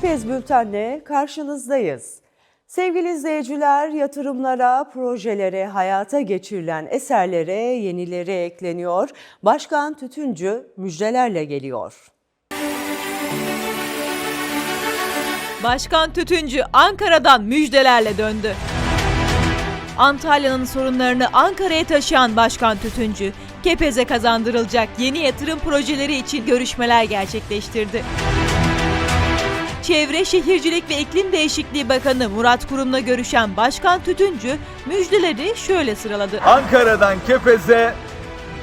Kepez Bülten'le karşınızdayız. Sevgili izleyiciler, yatırımlara, projelere, hayata geçirilen eserlere yenileri ekleniyor. Başkan Tütüncü müjdelerle geliyor. Başkan Tütüncü Ankara'dan müjdelerle döndü. Antalya'nın sorunlarını Ankara'ya taşıyan Başkan Tütüncü, Kepez'e kazandırılacak yeni yatırım projeleri için görüşmeler gerçekleştirdi. Çevre Şehircilik ve İklim Değişikliği Bakanı Murat Kurum'la görüşen Başkan Tütüncü müjdeleri şöyle sıraladı. Ankara'dan Kepez'e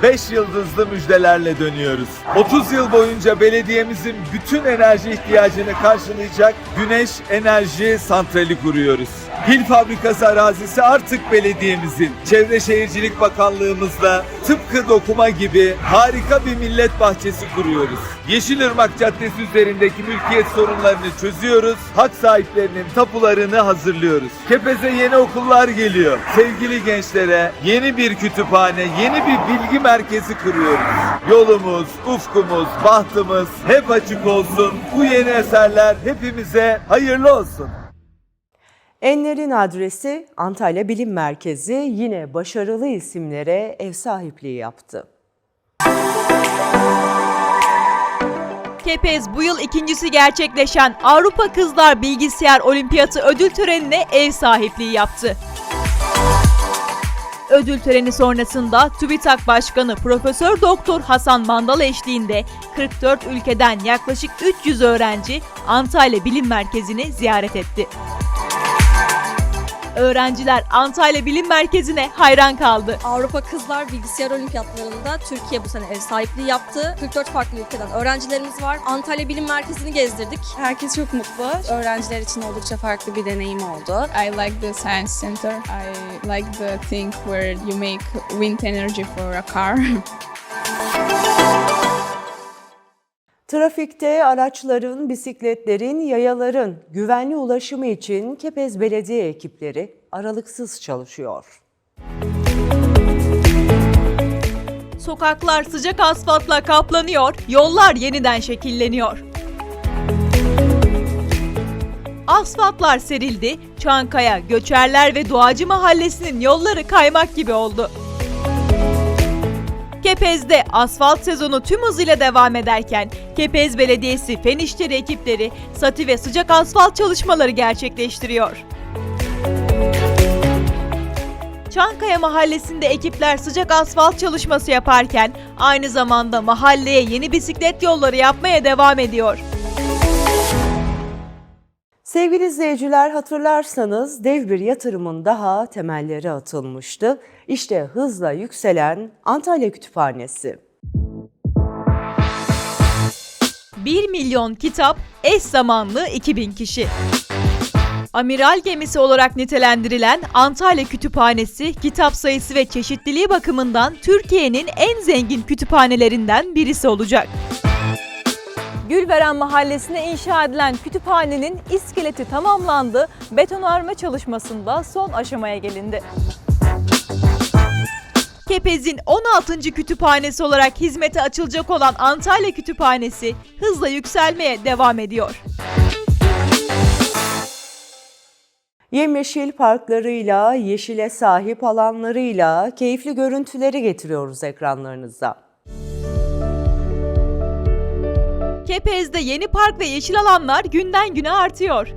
5 yıldızlı müjdelerle dönüyoruz. 30 yıl boyunca belediyemizin bütün enerji ihtiyacını karşılayacak güneş enerji santrali kuruyoruz. Pil fabrikası arazisi artık belediyemizin. Çevre Şehircilik Bakanlığımızla tıpkı dokuma gibi harika bir millet bahçesi kuruyoruz. Yeşilırmak Caddesi üzerindeki mülkiyet sorunlarını çözüyoruz. Hak sahiplerinin tapularını hazırlıyoruz. Kepez'e yeni okullar geliyor. Sevgili gençlere yeni bir kütüphane, yeni bir bilgi merkezi kuruyoruz. Yolumuz, ufkumuz, bahtımız hep açık olsun. Bu yeni eserler hepimize hayırlı olsun. Enler'in adresi Antalya Bilim Merkezi yine başarılı isimlere ev sahipliği yaptı. Kepez bu yıl ikincisi gerçekleşen Avrupa Kızlar Bilgisayar Olimpiyatı ödül törenine ev sahipliği yaptı. Ödül töreni sonrasında TÜBİTAK Başkanı Profesör Doktor Hasan Mandal eşliğinde 44 ülkeden yaklaşık 300 öğrenci Antalya Bilim Merkezi'ni ziyaret etti. Öğrenciler Antalya Bilim Merkezi'ne hayran kaldı. Avrupa Kızlar Bilgisayar Olimpiyatlarında Türkiye bu sene ev sahipliği yaptı. 44 farklı ülkeden öğrencilerimiz var. Antalya Bilim Merkezi'ni gezdirdik. Herkes çok mutlu. Öğrenciler için oldukça farklı bir deneyim oldu. I like the science center. I like the thing where you make wind energy for a car. Trafikte araçların, bisikletlerin, yayaların güvenli ulaşımı için Kepez Belediye ekipleri aralıksız çalışıyor. Sokaklar sıcak asfaltla kaplanıyor, yollar yeniden şekilleniyor. Asfaltlar serildi, Çankaya, Göçerler ve Doğacı Mahallesi'nin yolları kaymak gibi oldu. Kepez'de asfalt sezonu tüm hızıyla devam ederken Kepez Belediyesi Fen İşleri ekipleri sati ve sıcak asfalt çalışmaları gerçekleştiriyor. Çankaya Mahallesi'nde ekipler sıcak asfalt çalışması yaparken aynı zamanda mahalleye yeni bisiklet yolları yapmaya devam ediyor. Sevgili izleyiciler hatırlarsanız dev bir yatırımın daha temelleri atılmıştı. İşte hızla yükselen Antalya Kütüphanesi. 1 milyon kitap, eş zamanlı 2000 kişi. Amiral gemisi olarak nitelendirilen Antalya Kütüphanesi, kitap sayısı ve çeşitliliği bakımından Türkiye'nin en zengin kütüphanelerinden birisi olacak. Gülveren Mahallesi'ne inşa edilen kütüphanenin iskeleti tamamlandı, betonarme çalışmasında son aşamaya gelindi. Kepez'in 16. kütüphanesi olarak hizmete açılacak olan Antalya Kütüphanesi hızla yükselmeye devam ediyor. Yemyeşil parklarıyla, yeşile sahip alanlarıyla keyifli görüntüleri getiriyoruz ekranlarınıza. Kepez'de yeni park ve yeşil alanlar günden güne artıyor.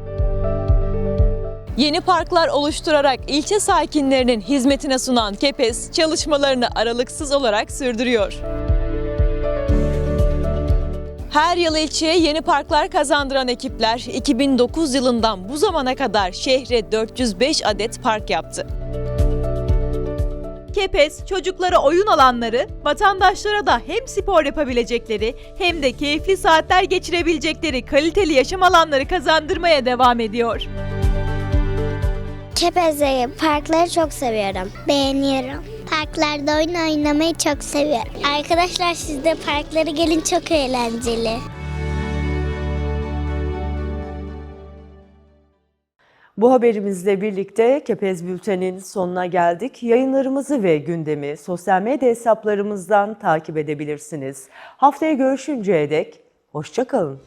Yeni parklar oluşturarak ilçe sakinlerinin hizmetine sunan Kepez çalışmalarını aralıksız olarak sürdürüyor. Her yıl ilçeye yeni parklar kazandıran ekipler 2009 yılından bu zamana kadar şehre 405 adet park yaptı. Kepez, çocuklara oyun alanları, vatandaşlara da hem spor yapabilecekleri hem de keyifli saatler geçirebilecekleri kaliteli yaşam alanları kazandırmaya devam ediyor. Kepez'deki parkları çok seviyorum. Beğeniyorum. Parklarda oyun oynamayı çok seviyorum. Arkadaşlar siz de parklara gelin çok eğlenceli. Bu haberimizle birlikte Kepez Bülten'in sonuna geldik. Yayınlarımızı ve gündemi sosyal medya hesaplarımızdan takip edebilirsiniz. Haftaya görüşünceye dek hoşçakalın.